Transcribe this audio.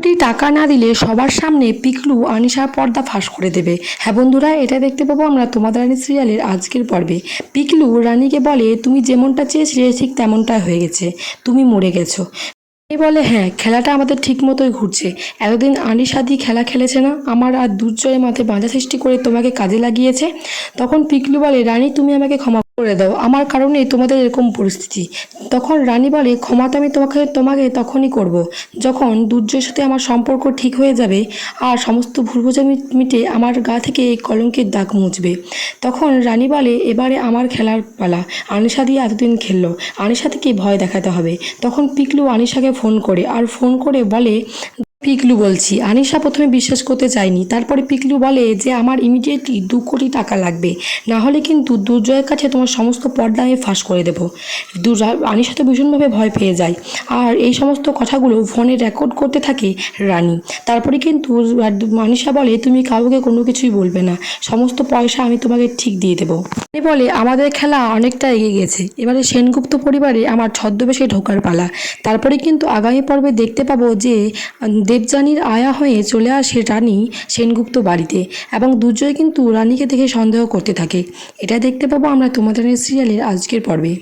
কোটি টাকা না দিলে সবার সামনে পিকলু আনিশার পর্দা ফাঁস করে দেবে। হ্যাঁ বন্ধুরা, এটা দেখতে পাবো আমরা তোমাদের রানী সিরিয়ালের আজকের পর্বে। পিকলু রানীকে বলে, তুমি যেমনটা চেয়েছিলে ঠিক তেমনটাই হয়ে গেছে। তুমি মরে গেছো। এ বলে হ্যাঁ খেলাটা আমাদের ঠিক মতোই ঘুরছে। এতদিন আনিশাদি খেলা খেলেছে না? আমার আর দুর্জয়ের মাথায় বাঁধা সৃষ্টি করে তোমাকে কাজে লাগিয়েছে? তখন পিকলু বলে, রানী, তুমি আমাকে ক্ষমা করে দাও। আমার কারণেই তোমাদের এরকম পরিস্থিতি। তখন রানী বলে ক্ষমা তো আমি তোমাকে তোমাকে তখনই করব। যখন দুর্জয়ের সাথে আমার সম্পর্ক ঠিক হয়ে যাবে আর সমস্ত মি- মিটে আমার গা থেকে এই কলঙ্কের দাগ মুছবে। তখন রানী বলে, এবারে আমার খেলার পালা। আনিশা দিয়ে এতদিন খেললো। আনিশা থেকে ভয় দেখাতে হবে। তখন পিকলু আনিশাকে ফোন করে, আর ফোন করে বলে পিকলু বলছি, আনিশা প্রথমে বিশ্বাস করতে চায়নি তারপরে পিকলু বলে যে আমার ইমিডিয়েটলি দু কোটি টাকা লাগবে, না হলে কিন্তু দুর্জয়ের কাছে তোমার সমস্ত পর্দা আমি ফাঁস করে দেবো। দুর্জয়, আনিশা তো ভীষণভাবে ভয় পেয়ে যায়। আর এই সমস্ত কথাগুলো ফোনে রেকর্ড করতে থাকে রানী। তারপরে কিন্তু আনিশা বলে, তুমি কাউকে কোনো কিছুই বলবে না, সমস্ত পয়সা আমি তোমাকে ঠিক দিয়ে দেবো। রানী বলে, আমাদের খেলা অনেকটা এগিয়ে গেছে, এবারে সেনগুপ্ত পরিবারে আমার ছদ্মবেশে ঢোকার পালা। তারপরে কিন্তু আগামী পর্বে দেখতে পাবো যে দেবযানীর আয়া হয়ে চলে আসে রানী সেনগুপ্ত বাড়িতে এবং দুর্জয় কিন্তু রানীকে দেখে সন্দেহ করতে থাকে। এটা দেখতে পাবো আমরা তোমাদের সিরিয়ালের আজকের পর্বে।